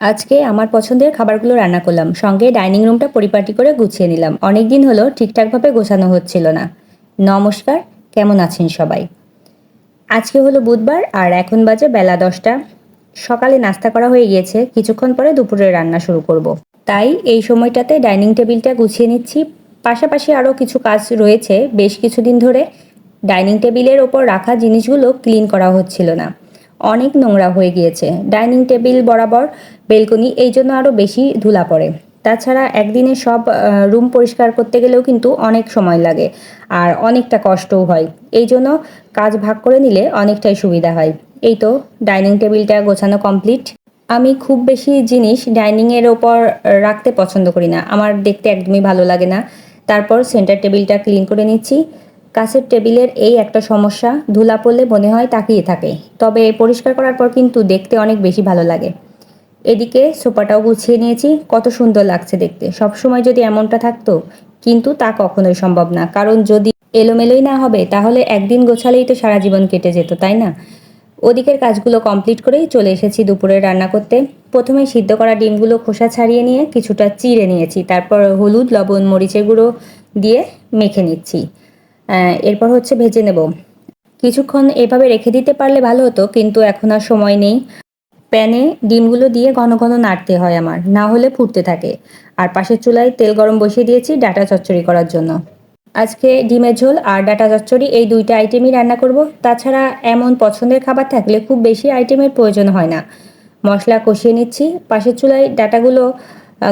আজকে আমার পছন্দের খাবারগুলো রান্না করলাম। সঙ্গে ডাইনিং রুমটা পরিপাটি করে গুছিয়ে নিলাম। অনেক দিন হলো ঠিকঠাকভাবে গোছানো হচ্ছিল না। নমস্কার, কেমন আছেন সবাই? আজকে হলো বুধবার আর এখন বাজে বেলা দশটা। সকালে নাস্তা করা হয়ে গিয়েছে। কিছুক্ষণ পরে দুপুরে রান্না শুরু করব। তাই এই সময়টাতে ডাইনিং টেবিলটা গুছিয়ে নিচ্ছি। পাশাপাশি আরও কিছু কাজ রয়েছে। বেশ কিছুদিন ধরে ডাইনিং টেবিলের ওপর রাখা জিনিসগুলো ক্লিন করা হচ্ছিল না। অনেক নোংরা হয়ে গিয়েছে। ডাইনিং টেবিল বরাবর বেলকনি, এই জন্য আরও বেশি ধুলা পড়ে। তাছাড়া একদিনে সব রুম পরিষ্কার করতে গেলেও কিন্তু অনেক সময় লাগে, আর অনেকটা কষ্টও হয়। এই জন্য কাজ ভাগ করে নিলে অনেকটাই সুবিধা হয়। এই তো, ডাইনিং টেবিলটা গোছানো কমপ্লিট। আমি খুব বেশি জিনিস ডাইনিংয়ের ওপর রাখতে পছন্দ করি না। আমার দেখতে একদমই ভালো লাগে না। তারপর সেন্টার টেবিলটা ক্লিন করে নিচ্ছি। কাছের টেবিলের এই একটা সমস্যা, ধুলা পড়লে মনে হয় তাকিয়ে থাকে। তবে পরিষ্কার করার পর কিন্তু দেখতে অনেক বেশি ভালো লাগে। এদিকে সোফাটাও গুছিয়ে নিয়েছি। কত সুন্দর লাগছে দেখতে। সব সময় যদি এমনটা থাকতো, কিন্তু তা কখনোই সম্ভব না। কারণ যদি এলোমেলোই না হবে, তাহলে একদিন গোছালেই তো সারা জীবন কেটে যেত, তাই না? ওদিকের কাজগুলো কমপ্লিট করেই চলে এসেছি দুপুরে রান্না করতে। প্রথমে সিদ্ধ করা ডিমগুলো খোসা ছাড়িয়ে নিয়ে কিছুটা চিড়ে নিয়েছি। তারপর হলুদ, লবণ, মরিচের গুঁড়ো দিয়ে মেখে নিচ্ছি। এরপর হচ্ছে ভেজে নেব। কিছুক্ষণ এভাবে রেখে দিতে পারলে ভালো হতো, কিন্তু এখন আর সময় নেই। প্যানে ডিমগুলো দিয়ে ঘন ঘন নাড়তে হয় আমার, না হলে ফুটতে থাকে। আর পাশের চুলায় তেল গরম বসিয়ে দিয়েছি ডাটা চচ্চড়ি করার জন্য। আজকে ডিমের ঝোল আর ডাটা চচ্চড়ি এই দুইটা আইটেমই রান্না করব। তাছাড়া এমন পছন্দের খাবার থাকলে খুব বেশি আইটেমের প্রয়োজন হয় না। মশলা কষিয়ে নিচ্ছি। পাশের চুলায় ডাটাগুলো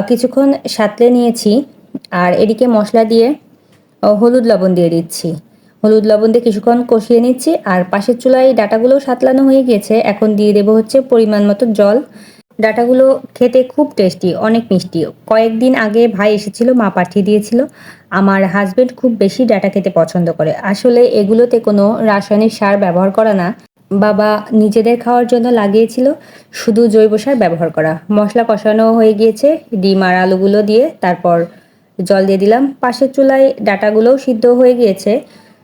কিছুক্ষণ সাতলে নিয়েছি। আর এদিকে মশলা দিয়ে হলুদ লবণ দিয়ে দিচ্ছি। হলুদ লবণ দিয়ে কিছুক্ষণ কষিয়ে নিচ্ছি, আর পাশের চুলায় ডাটাগুলো সাতলানো হয়ে গিয়েছে। এখন দিয়ে দেবো হচ্ছে পরিমাণ মতো জল। ডাটাগুলো খেতে খুব টেস্টি, অনেক মিষ্টি। কয়েকদিন আগে ভাই এসেছিল, মা পাঠিয়ে দিয়েছিল। আমার হাজব্যান্ড খুব বেশি ডাটা খেতে পছন্দ করে। আসলে এগুলোতে কোনো রাসায়নিক সার ব্যবহার করা না। বাবা নিজেদের খাওয়ার জন্য লাগিয়েছিল, শুধু জৈব সার ব্যবহার করা। মশলা কষানো হয়ে গিয়েছে, ডিম আর আলুগুলো দিয়ে। তারপর জল দিয়ে দিলাম। পাশের চুলায় ডাটাগুলোও সিদ্ধ হয়ে গিয়েছে।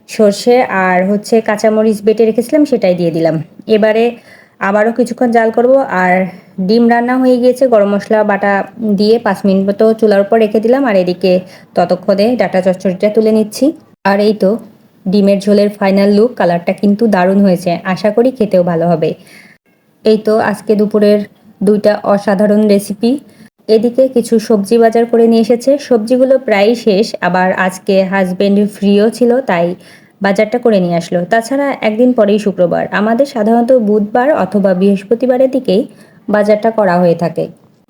সর্ষে আর হচ্ছে কাঁচামরিচ বেটে রেখেছিলাম, সেটাই দিয়ে দিলাম। এবারে আবারও কিছুক্ষণ জাল করব আর ডিম রান্না হয়ে গিয়েছে, গরম মশলা, বাটা দিয়ে পাঁচ মিনিট মতো চুলার উপর রেখে দিলাম আর এদিকে ততক্ষণে ডাটা চচ্চড়িটা তুলে নিচ্ছি। আর এই তো ডিমের ঝোলের ফাইনাল লুক কালারটা কিন্তু দারুণ হয়েছে, আশা করি খেতেও ভালো হবে। এই তো আজকে দুপুরের দুইটা অসাধারণ রেসিপি এদিকে কিছু সবজি বাজার করে নিয়ে এসেছে। সবজিগুলো প্রায় শেষ, আবার আজকে হাজব্যান্ড ফ্রিও ছিল, তাই বাজারটা করে নিয়ে আসলো। তাছাড়া একদিন পরেই শুক্রবার। আমাদের সাধারণত বুধবার অথবা বৃহস্পতিবারের দিকেই বাজারটা করা হয়ে থাকে।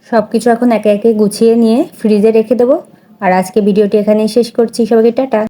সব কিছু এখন একে একে গুছিয়ে নিয়ে ফ্রিজে রেখে দেবো। আর আজকে ভিডিওটি এখানেই শেষ করছি। সবাইকে টাটা।